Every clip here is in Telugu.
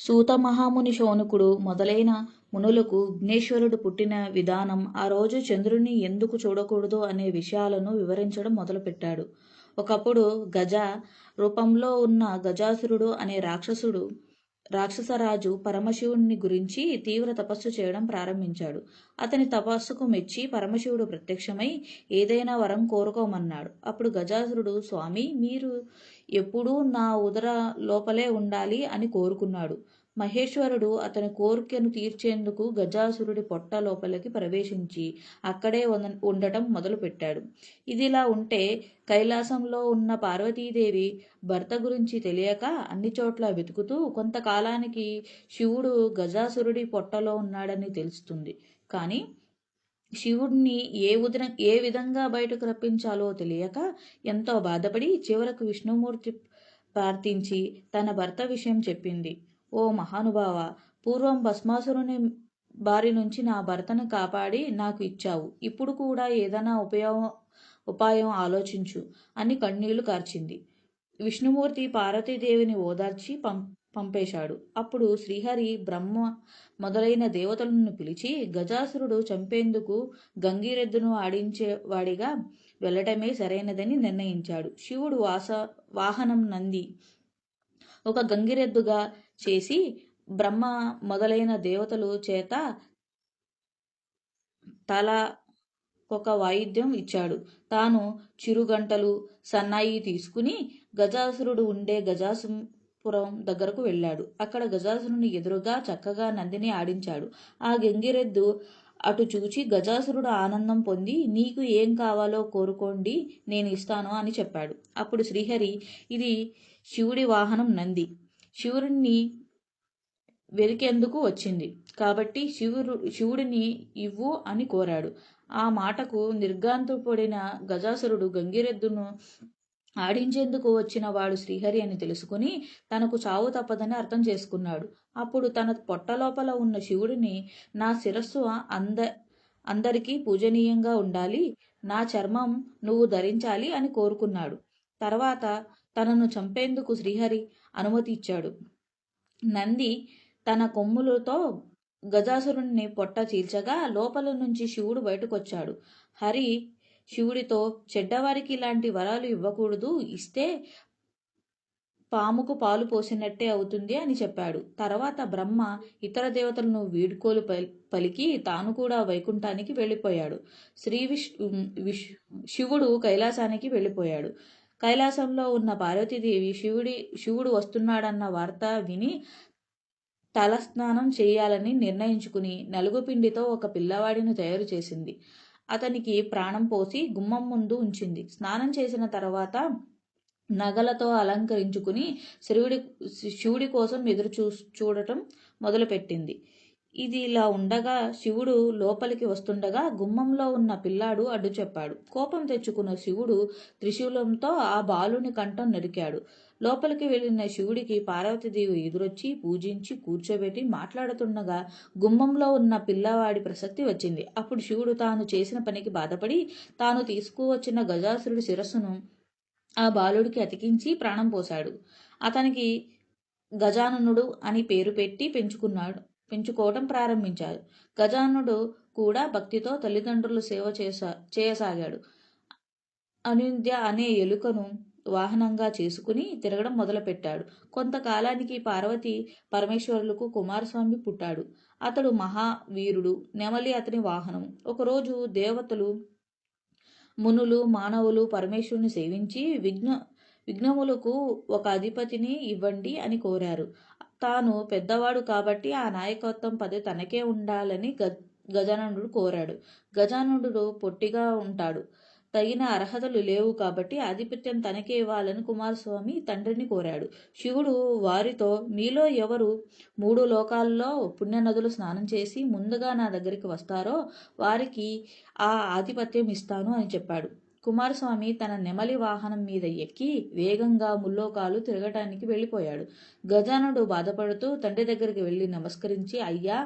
సూత మహాముని శౌనకుడు మొదలైన మునులకు విఘ్నేశ్వరుడు పుట్టిన విధానం ఆ రోజు చంద్రుని ఎందుకు చూడకూడదు అనే విషయాలను వివరించడం మొదలుపెట్టాడు. ఒకప్పుడు గజ రూపంలో ఉన్న గజాసురుడు అనే రాక్షసుడు రాక్షసరాజు పరమశివుని గురించి తీవ్ర తపస్సు చేయడం ప్రారంభించాడు. అతని తపస్సుకు మెచ్చి పరమశివుడు ప్రత్యక్షమై ఏదైనా వరం కోరుకోమన్నాడు. అప్పుడు గజాసురుడు స్వామి మీరు ఎప్పుడూ నా ఉదర లోపలే ఉండాలి అని కోరుకున్నాడు. మహేశ్వరుడు అతని కోరికను తీర్చేందుకు గజాసురుడి పొట్ట లోపలికి ప్రవేశించి అక్కడే ఉండటం మొదలుపెట్టాడు. ఇదిలా ఉంటే కైలాసంలో ఉన్న పార్వతీదేవి భర్త గురించి తెలియక అన్ని చోట్ల వెతుకుతూ కొంతకాలానికి శివుడు గజాసురుడి పొట్టలో ఉన్నాడని తెలుస్తుంది. కానీ శివుడిని ఏ ఉదర ఏ విధంగా బయటకు రప్పించాలో తెలియక ఎంతో బాధపడి చివరకు విష్ణుమూర్తి ప్రార్థించి తన భర్త విషయం చెప్పింది. ఓ మహానుభావ పూర్వం భస్మాసురుని బారి నుంచి నా భర్తను కాపాడి నాకు ఇచ్చావు. ఇప్పుడు కూడా ఏదైనా ఉపయోగం ఉపాయం ఆలోచించు అని కన్నీళ్ళు కార్చింది. విష్ణుమూర్తి పార్వతీదేవిని ఓదార్చి పం పంపేశాడు. అప్పుడు శ్రీహరి బ్రహ్మ మొదలైన దేవతలను పిలిచి గజాసురుడు చంపేందుకు గంగిరెద్దును ఆడించేవాడిగా వెళ్ళటమే సరైనదని నిర్ణయించాడు. శివుడు వాస వాహనం నంది ఒక గంగిరెద్దుగా చేసి బ్రహ్మ మొదలైన దేవతలు చేత తల ఒక వాయిద్యం ఇచ్చాడు. తాను చిరుగంటలు సన్నాయి తీసుకుని గజాసురుడు ఉండే గజాసు పురం దగ్గరకు వెళ్ళాడు. అక్కడ గజాసురుని ఎదురుగా చక్కగా నందిని ఆడించాడు. ఆ గంగిరెద్దు అటు చూచి గజాసురుడు ఆనందం పొంది నీకు ఏం కావాలో కోరుకోండి నేను ఇస్తాను అని చెప్పాడు. అప్పుడు శ్రీహరి ఇది శివుడి వాహనం నంది. శివుడిని వెలికేందుకు వచ్చింది. కాబట్టి శివుడు శివుడిని ఇవ్వు అని కోరాడు. ఆ మాటకు నిర్గాంతపడిన గజాసురుడు గంగిరెద్దును ఆడించేందుకు వచ్చిన వాడు శ్రీహరి అని తెలుసుకుని తనకు చావు తప్పదని అర్థం చేసుకున్నాడు. అప్పుడు తన పొట్టలోపల ఉన్న శివుడిని నా శిరస్సు అంద అందరికీ పూజనీయంగా ఉండాలి. నా చర్మం నువ్వు ధరించాలి అని కోరుకున్నాడు. తర్వాత తనను చంపేందుకు శ్రీహరి అనుమతి ఇచ్చాడు. నంది తన కొమ్ములతో గజాసురుణ్ణి పొట్ట చీల్చగా లోపల నుంచి శివుడు బయటకొచ్చాడు. హరి శివుడితో చెడ్డవారికి ఇలాంటి వరాలు ఇవ్వకూడదు ఇస్తే పాముకు పాలు పోసినట్టే అవుతుంది అని చెప్పాడు. తర్వాత బ్రహ్మ ఇతర దేవతలను వీడ్కోలు పలికి తాను కూడా వైకుంఠానికి వెళ్ళిపోయాడు. శ్రీ విష్ విష్ శివుడు కైలాసానికి వెళ్ళిపోయాడు. కైలాసంలో ఉన్న పార్వతీదేవి శివుడి శివుడు వస్తున్నాడన్న వార్త విని తలస్నానం చేయాలని నిర్ణయించుకుని నలుగుపిండితో ఒక పిల్లవాడిని తయారు చేసింది. అతనికి ప్రాణం పోసి గుమ్మం ముందు ఉంచింది. స్నానం చేసిన తర్వాత నగలతో అలంకరించుకుని శివుడి శివుడి కోసం ఎదురు చూ చూడటం మొదలుపెట్టింది. ఇది ఇలా ఉండగా శివుడు లోపలికి వస్తుండగా గుమ్మంలో ఉన్న పిల్లాడు అడ్డు చెప్పాడు. కోపం తెచ్చుకున్న శివుడు త్రిశూలంతో ఆ బాలుని కంఠం నరికాడు. లోపలికి వెళ్ళిన శివుడికి పార్వతీదేవి ఎదురొచ్చి పూజించి కూర్చోబెట్టి మాట్లాడుతుండగా గుమ్మంలో ఉన్న పిల్లవాడి ప్రసక్తి వచ్చింది. అప్పుడు శివుడు తాను చేసిన పనికి బాధపడి తాను తీసుకువచ్చిన గజాసురుడి శిరస్సును ఆ బాలుడికి అతికించి ప్రాణం పోశాడు. అతనికి గజాననుడు అని పేరు పెట్టి పెంచుకున్నాడు. పెంచుకోవటం ప్రారంభించారు. గజానుడు కూడా భక్తితో తల్లిదండ్రులు సేవ చేసా చేయసాగాడు. అనింద్య అనే ఎలుకను వాహనంగా చేసుకుని తిరగడం మొదలుపెట్టాడు. కొంతకాలానికి పార్వతి పరమేశ్వరులకు కుమారస్వామి పుట్టాడు. అతడు మహావీరుడు నెమలి అతని వాహనం. ఒకరోజు దేవతలు మునులు మానవులు పరమేశ్వరుని సేవించి విఘ్న విఘ్నములకు ఒక అధిపతిని ఇవ్వండి అని కోరారు. తాను పెద్దవాడు కాబట్టి ఆ నాయకత్వం పదవి తనకే ఉండాలని గ గజాననుడు కోరాడు. గజాననుడు పొట్టిగా ఉంటాడు. తగిన అర్హతలు లేవు కాబట్టి ఆధిపత్యం తనకే ఇవ్వాలని కుమారస్వామి తండ్రిని కోరాడు. శివుడు వారితో మీలో ఎవరు మూడు లోకాల్లో పుణ్యనదులు స్నానం చేసి ముందుగా నా దగ్గరికి వస్తారో వారికి ఆ ఆధిపత్యం ఇస్తాను అని చెప్పాడు. కుమారస్వామి తన నెమలి వాహనం మీద ఎక్కి వేగంగా ముల్లోకాలు తిరగటానికి వెళ్ళిపోయాడు. గజానుడు బాధపడుతూ తండ్రి దగ్గరికి వెళ్ళి నమస్కరించి అయ్యా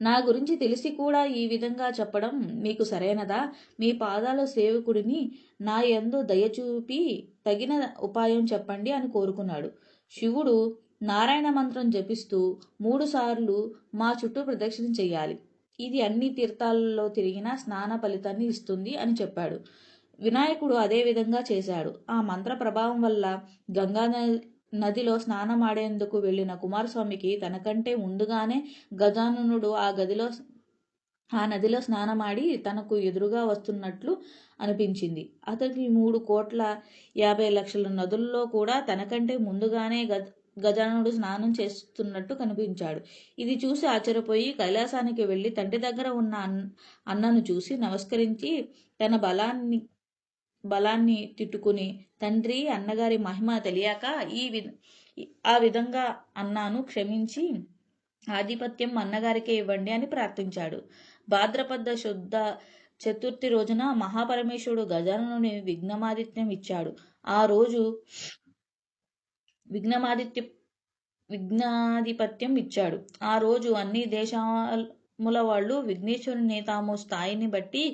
నా గురించి తెలిసి కూడా ఈ విధంగా చెప్పడం మీకు సరైనదా? మీ పాదాల సేవకుడిని నా యందు దయచూపి తగిన ఉపాయం చెప్పండి అని కోరుకున్నాడు. శివుడు నారాయణ మంత్రం జపిస్తూ మూడుసార్లు మా చుట్టూ ప్రదక్షిణ చెయ్యాలి ఇది అన్ని తీర్థాలలో తిరిగిన స్నాన ఫలితాన్ని ఇస్తుంది అని చెప్పాడు. వినాయకుడు అదే విధంగా చేశాడు. ఆ మంత్ర ప్రభావం వల్ల గంగా నదిలో స్నానమాడేందుకు వెళ్ళిన కుమారస్వామికి తనకంటే ముందుగానే గజాననుడు ఆ గదిలో ఆ నదిలో స్నానమాడి తనకు ఎదురుగా వస్తున్నట్లు అనిపించింది. అతనికి మూడు కోట్ల యాభై లక్షల నదుల్లో కూడా తనకంటే ముందుగానే గజ గజానుడు స్నానం చేస్తున్నట్టు కనిపించాడు. ఇది చూసి ఆశ్చర్యపోయి కైలాసానికి వెళ్ళి తండ్రి దగ్గర ఉన్న అన్నను చూసి నమస్కరించి తన బలాన్ని బలాన్ని తిట్టుకుని తండ్రి అన్నగారి మహిమ తెలియక ఈ వి ఆ విధంగా అన్నాను క్షమించి ఆధిపత్యం అన్నగారికే ఇవ్వండి అని ప్రార్థించాడు. భాద్రపద శుద్ధ చతుర్థి రోజున మహాపరమేశ్వరుడు గజాననుని విఘ్నమాదిత్యం ఇచ్చాడు. ఆ రోజు విఘ్నమాదిత్య విఘ్నాధిపత్యం ఇచ్చాడు. ఆ రోజు అన్ని దేశముల వాళ్ళు విఘ్నేశ్వరుని తాము స్థాయిని బట్టి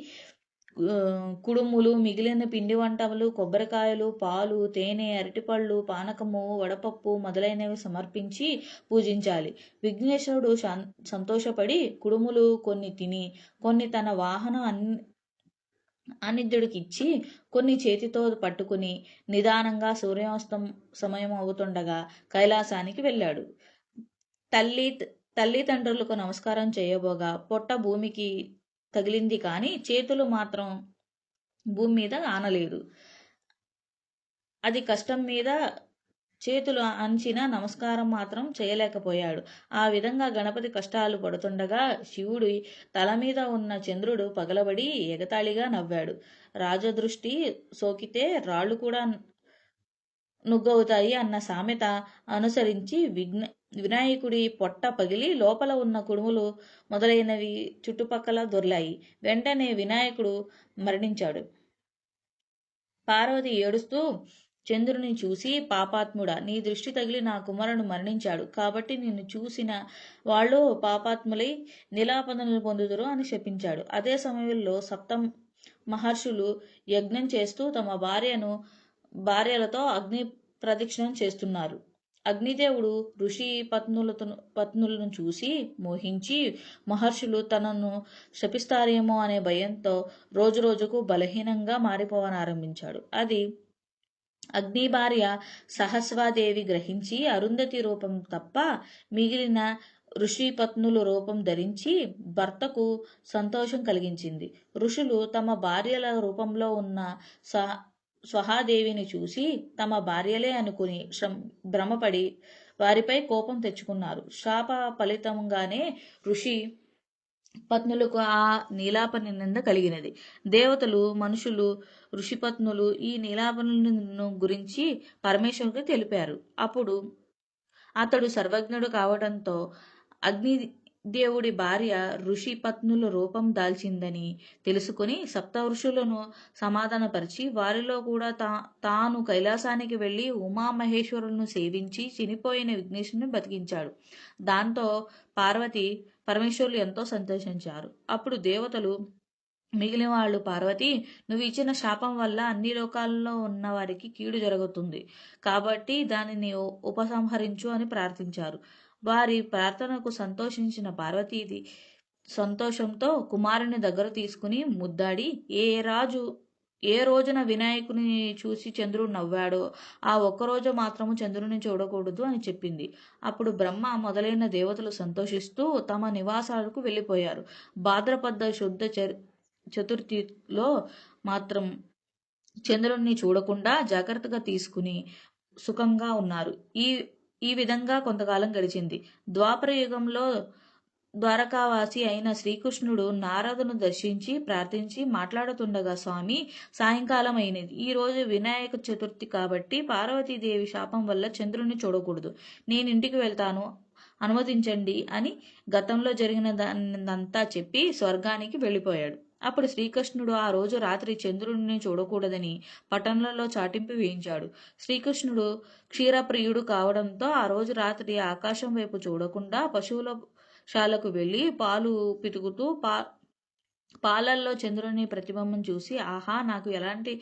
కుడుములు మిగిలిన పిండి వంటలు కొబ్బరికాయలు పాలు తేనె అరటిపళ్ళు పానకము వడపప్పు మొదలైనవి సమర్పించి పూజించాలి. విఘ్నేశ్వరుడు సంతోషపడి కుడుములు కొన్ని తిని కొన్ని తన వాహన అనిద్యుడికిచ్చి ఇచ్చి కొన్ని చేతితో పట్టుకుని నిదానంగా సూర్యాస్తం సమయం అవుతుండగా కైలాసానికి వెళ్ళాడు. తల్లి తల్లిదండ్రులకు నమస్కారం చేయబోగా పొట్ట భూమికి తగిలింది కానీ చేతులు మాత్రం భూమి మీద ఆనలేదు. అది కష్టం మీద చేతులు అంచిన నమస్కారం మాత్రం చేయలేకపోయాడు. ఆ విధంగా గణపతి కష్టాలు పడుతుండగా శివుడి తల మీద ఉన్న చంద్రుడు పగలబడి ఎగతాళిగా నవ్వాడు. రాజదృష్టి సోకితే రాళ్ళు కూడా నుగ్గవుతాయి అన్న సామెత అనుసరించి విఘ్న వినాయకుడి పొట్ట పగిలి లోపల ఉన్న కుడుములు మొదలైనవి చుట్టుపక్కల దొర్లాయి. వెంటనే వినాయకుడు మరణించాడు. పార్వతి ఏడుస్తూ చంద్రుని చూసి పాపాత్ముడా నీ దృష్టి తగిలి నా కుమారుడు మరణించాడు. కాబట్టి నిన్ను చూసిన వాళ్ళు పాపాత్ములై నిలాపదనలు పొందుదురు అని శపించాడు. అదే సమయంలో సప్తం మహర్షులు యజ్ఞం చేస్తూ తమ భార్యను భార్యలతో అగ్ని ప్రదక్షిణం చేస్తున్నారు. అగ్నిదేవుడు ఋషి పత్నులతో పత్నులను చూసి మోహించి మహర్షులు తనను శపిస్తారేమో అనే భయంతో రోజురోజుకు బలహీనంగా మారిపోవనారంభించాడు. అది అగ్ని భార్య సహస్వాదేవి గ్రహించి అరుంధతి రూపం తప్ప మిగిలిన ఋషిపత్నుల రూపం ధరించి భర్తకు సంతోషం కలిగించింది. ఋషులు తమ భార్యల రూపంలో ఉన్న సహ స్వహాదేవిని చూసి తమ భార్యలే అనుకుని భ్రమపడి వారిపై కోపం తెచ్చుకున్నారు. శాప ఫలితంగానే ఋషి పత్నులకు ఆ నీలాపని నింద కలిగినది. దేవతలు మనుషులు ఋషిపత్నులు ఈ నీలాపను గురించి పరమేశ్వరుడికి తెలిపారు. అప్పుడు అతడు సర్వజ్ఞుడు కావడంతో అగ్ని దేవుడి భార్య ఋషి పత్నుల రూపం దాల్చిందని తెలుసుకుని సప్త ఋషులను సమాధానపరిచి వారిలో కూడా తా తాను కైలాసానికి వెళ్ళి ఉమామహేశ్వరులను సేవించి చనిపోయిన విఘ్నేశ్వరుని బతికించాడు. దాంతో పార్వతి పరమేశ్వరులు ఎంతో సంతోషించారు. అప్పుడు దేవతలు మిగిలిన వాళ్ళు పార్వతి నువ్వు ఇచ్చిన శాపం వల్ల అన్ని లోకాల్లో ఉన్న వారికి కీడు జరుగుతుంది. కాబట్టి దానిని ఉపసంహరించు అని ప్రార్థించారు. వారి ప్రార్థనకు సంతోషించిన పార్వతీది సంతోషంతో కుమారుని దగ్గర తీసుకుని ముద్దాడి ఏ రాజు ఏ రోజున వినాయకుని చూసి చంద్రుడు నవ్వాడో ఆ ఒక్కరోజు మాత్రము చంద్రుని చూడకూడదు అని చెప్పింది. అప్పుడు బ్రహ్మ మొదలైన దేవతలు సంతోషిస్తూ తమ నివాసాలకు వెళ్ళిపోయారు. భాద్రపద శుద్ధ చ- చతుర్థిలో మాత్రం చంద్రుణ్ణి చూడకుండా జాగ్రత్తగా తీసుకుని సుఖంగా ఉన్నారు. ఈ ఈ విధంగా కొంతకాలం గడిచింది. ద్వాపర యుగంలో ద్వారకావాసి అయిన శ్రీకృష్ణుడు నారదును దర్శించి ప్రార్థించి మాట్లాడుతుండగా స్వామి సాయంకాలం అయినది ఈ రోజు వినాయక చతుర్థి కాబట్టి పార్వతీదేవి శాపం వల్ల చంద్రుని చూడకూడదు. నేను ఇంటికి వెళ్తాను. అనుమతించండి అని గతంలో జరిగిన దానిదంతా చెప్పి స్వర్గానికి వెళ్ళిపోయాడు. అప్పుడు శ్రీకృష్ణుడు ఆ రోజు రాత్రి చంద్రుడిని చూడకూడదని పట్టణంలో చాటింపు వేయించాడు. శ్రీకృష్ణుడు క్షీరప్రియుడు కావడంతో ఆ రోజు రాత్రి ఆకాశం వైపు చూడకుండా పశువుల శాలకు వెళ్ళి పాలు పితుకుతూ పా పాలల్లో చంద్రుని ప్రతిబింబం చూసి ఆహా నాకు ఎలాంటి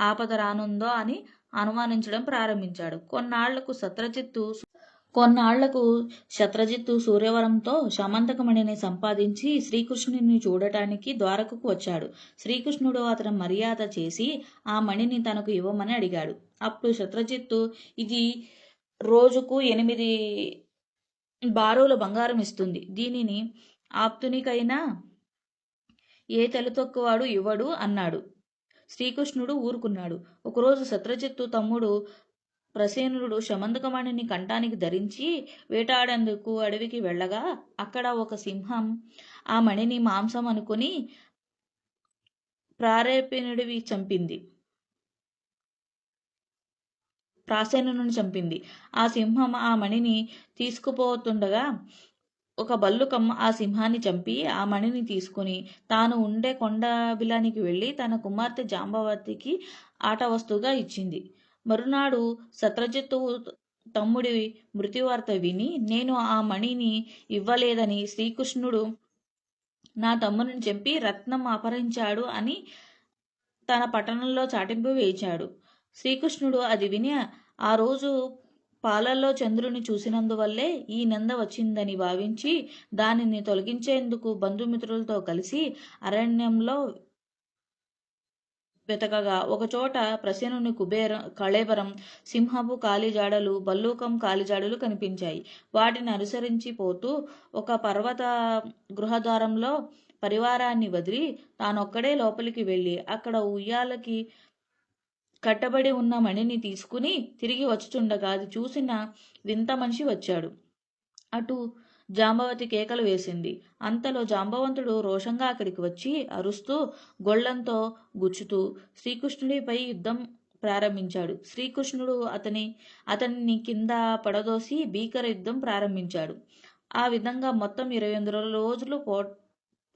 ఆపద రానుందో అని అనుమానించడం ప్రారంభించాడు. కొన్నాళ్ళకు సత్రజిత్తు కొన్నాళ్ళకు శత్రజిత్తు సూర్యవరంతో శమంతకమణిని సంపాదించి శ్రీకృష్ణుని చూడటానికి ద్వారకకు వచ్చాడు. శ్రీకృష్ణుడు అతను మర్యాద చేసి ఆ మణిని తనకు ఇవ్వమని అడిగాడు. అప్పుడు శత్రజిత్తు ఇది రోజుకు ఎనిమిది బారుల బంగారం ఇస్తుంది. దీనిని ఆప్తునికైనా ఏ తెలతొక్కువాడు ఇవ్వడు అన్నాడు. శ్రీకృష్ణుడు ఊరుకున్నాడు. ఒకరోజు సత్రజిత్తు తమ్ముడు ప్రసేనుడు శమందకమణిని కంఠానికి ధరించి వేటాడేందుకు అడవికి వెళ్ళగా అక్కడ ఒక సింహం ఆ మణిని మాంసం అనుకుని ప్రారేపిణుడివి చంపింది. ప్రాసేనుని చంపింది. ఆ సింహం ఆ మణిని తీసుకుపోతుండగా ఒక బల్లుకమ్మ ఆ సింహాన్ని చంపి ఆ మణిని తీసుకుని తాను ఉండే కొండబిలానికి వెళ్ళి తన కుమార్తె జాంబవతికి ఆట వస్తువుగా ఇచ్చింది. మరునాడు సత్రజిత్తు తమ్ముడి మృత్యువార్త విని నేను ఆ మణిని ఇవ్వలేదని శ్రీకృష్ణుడు నా తమ్ముని చంపి రత్నం అపహరించాడు అని తన పట్టణంలో చాటింపు వేయించాడు శ్రీకృష్ణుడు అది విని ఆ రోజు పాలల్లో చంద్రుని చూసినందువల్లే ఈ నింద వచ్చిందని భావించి దానిని తొలగించేందుకు బంధుమిత్రులతో కలిసి అరణ్యంలో వెతకగా ఒకచోట ప్రసేనుని కుబేర కళేబరం సింహపు కాలిజాడలు బల్లూకం కాలిజాడలు కనిపించాయి. వాటిని అనుసరించి పోతూ ఒక పర్వత గృహద్వారంలో పరివారాన్ని వదిలి తానొక్కడే లోపలికి వెళ్ళి అక్కడ ఉయ్యాలకి కట్టబడి ఉన్న మణిని తీసుకుని తిరిగి వచ్చుచుండగా అది చూసిన వింత మనిషి వచ్చాడు. అటు జాంబవతి కేకలు వేసింది. అంతలో జాంబవంతుడు రోషంగా అక్కడికి వచ్చి అరుస్తూ గొళ్ళంతో గుచ్చుతూ శ్రీకృష్ణుడిపై యుద్ధం ప్రారంభించాడు. శ్రీకృష్ణుడు అతని అతన్ని కింద పడదోసి భీకర యుద్ధం ప్రారంభించాడు. ఆ విధంగా మొత్తం ఇరవై ఎనిమిది రోజులు పో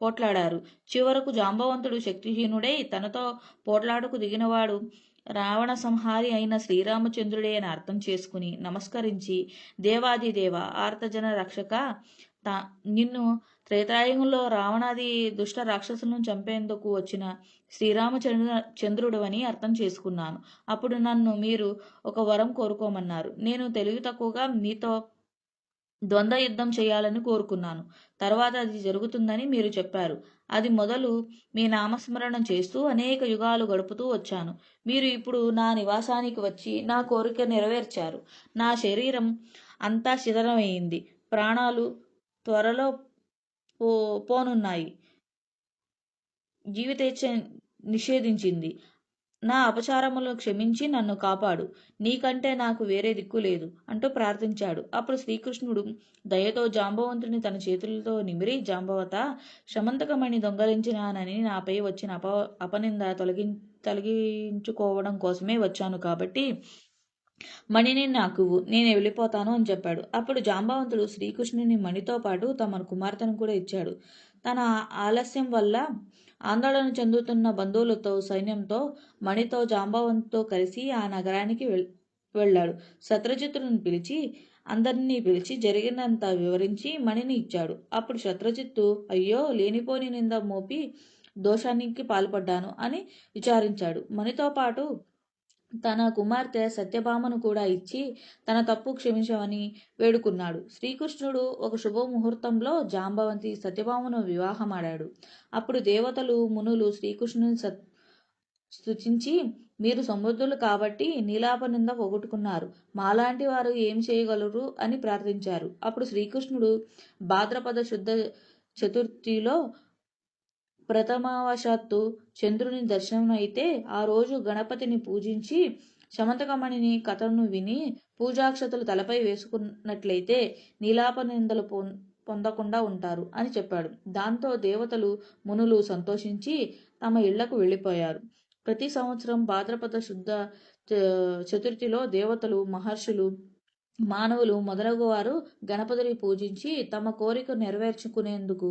పోట్లాడారు. చివరకు జాంబవంతుడు శక్తిహీనుడై తనతో పోట్లాడుకు దిగినవాడు రావణ సంహారి అయిన శ్రీరామచంద్రుడే అని అర్థం చేసుకుని నమస్కరించి దేవాదిదేవ ఆర్తజన రక్షక తా నిన్ను త్రేతాయుగంలో రావణాది దుష్ట రాక్షసులను చంపేందుకు వచ్చిన శ్రీరామచంద్ర చంద్రుడు అని అర్థం చేసుకున్నాను. అప్పుడు నన్ను మీరు ఒక వరం కోరుకోమన్నారు. నేను తెలివి తక్కువగా మీతో ద్వంద్వ యుద్ధం చేయాలని కోరుకున్నాను. తర్వాత అది జరుగుతుందని మీరు చెప్పారు. అది మొదలు మీ నామస్మరణం చేస్తూ అనేక యుగాలు గడుపుతూ వచ్చాను. మీరు ఇప్పుడు నా నివాసానికి వచ్చి నా కోరిక నెరవేర్చారు. నా శరీరం అంతా శిథిలమైంది. ప్రాణాలు త్వరలో పో పోనున్నాయి. జీవితేచ్ఛ నిషేధించింది. నా అపచారములను క్షమించి నన్ను కాపాడు. నీకంటే నాకు వేరే దిక్కు లేదు అంటూ ప్రార్థించాడు. అప్పుడు శ్రీకృష్ణుడు దయతో జాంబవంతుని తన చేతులతో నిమిరి జాంబవత శమంతకమణి దొంగలించినానని నాపై వచ్చిన అప అపనింద తొలగి తొలగించుకోవడం కోసమే వచ్చాను కాబట్టి మణిని నాకు నేను వెళ్ళిపోతాను అని చెప్పాడు. అప్పుడు జాంబవంతుడు శ్రీకృష్ణుని మణితో పాటు తమ కుమార్తెను కూడా ఇచ్చాడు. తన ఆలస్యం వల్ల ఆందోళన చెందుతున్న బంధువులతో సైన్యంతో మణితో జాంబవంతో కలిసి ఆ నగరానికి వెళ్ వెళ్ళాడు. శత్రుజిత్తులను పిలిచి అందరినీ పిలిచి జరిగినంత వివరించి మణిని ఇచ్చాడు. అప్పుడు శత్రుజిత్తు అయ్యో లేనిపోని నింద మోపి దోషానికి పాల్పడ్డాను అని విచారించాడు. మణితో పాటు తన కుమార్తె సత్యభామను కూడా ఇచ్చి తన తప్పు క్షమించమని వేడుకున్నాడు. శ్రీకృష్ణుడు ఒక శుభముహూర్తంలో జాంబవంతి సత్యభామను వివాహమాడాడు. అప్పుడు దేవతలు మునులు శ్రీకృష్ణుని సత్ స్తుతించి మీరు సమృద్ధులు కాబట్టి నీలాప నింద పోగొట్టుకున్నారు. మాలాంటి వారు ఏం చేయగలరు? అని ప్రార్థించారు. అప్పుడు శ్రీకృష్ణుడు భాద్రపద శుద్ధ చతుర్థిలో ప్రథమావశాత్తు చంద్రుని దర్శనం అయితే ఆ రోజు గణపతిని పూజించి శమంతకమణిని కథను విని పూజాక్షతలు తలపై వేసుకున్నట్లయితే నీలాప నిందలు పొందకుండా ఉంటారు అని చెప్పాడు. దాంతో దేవతలు మునులు సంతోషించి తమ ఇళ్ళకు వెళ్ళిపోయారు. ప్రతి సంవత్సరం భాద్రపద శుద్ధ చతుర్థిలో దేవతలు మహర్షులు మానవులు మొదలగు వారు గణపతిని పూజించి తమ కోరిక నెరవేర్చుకునేందుకు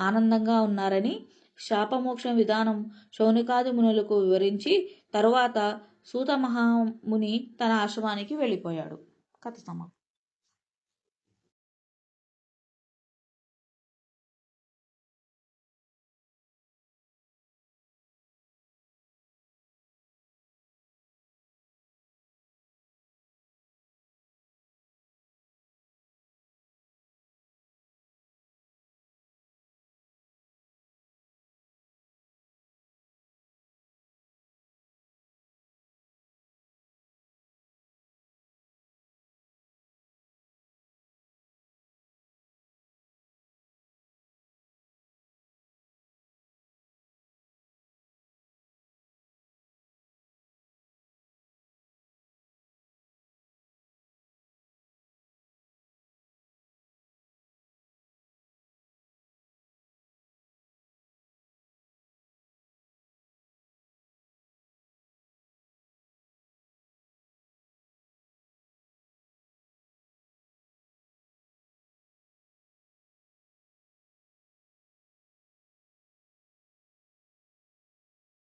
ఆనందంగా ఉన్నారని శాపమోక్షం విధానం శౌనికాది మునులకు వివరించి తరువాత సూత మహాముని తన ఆశ్రమానికి వెళ్ళిపోయాడు. కథ సమాప్తం.